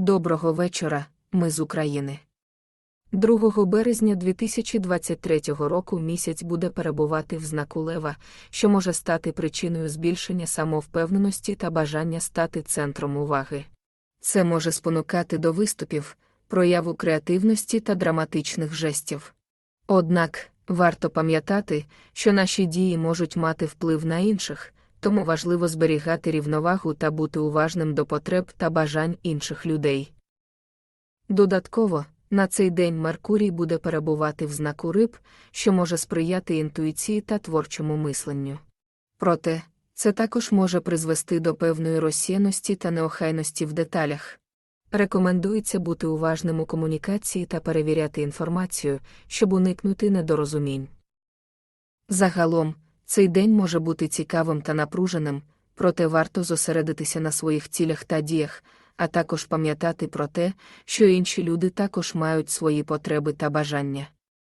Доброго вечора, ми з України. 2 березня 2023 року місяць буде перебувати в знаку лева, що може стати причиною збільшення самовпевненості та бажання стати центром уваги. Це може спонукати до виступів, прояву креативності та драматичних жестів. Однак, варто пам'ятати, що наші дії можуть мати вплив на інших, тому важливо зберігати рівновагу та бути уважним до потреб та бажань інших людей. Додатково, на цей день Меркурій буде перебувати в знаку риб, що може сприяти інтуїції та творчому мисленню. Проте, це також може призвести до певної розсіяності та неохайності в деталях. Рекомендується бути уважним у комунікації та перевіряти інформацію, щоб уникнути недорозумінь. Загалом, цей день може бути цікавим та напруженим, проте варто зосередитися на своїх цілях та діях, а також пам'ятати про те, що інші люди також мають свої потреби та бажання.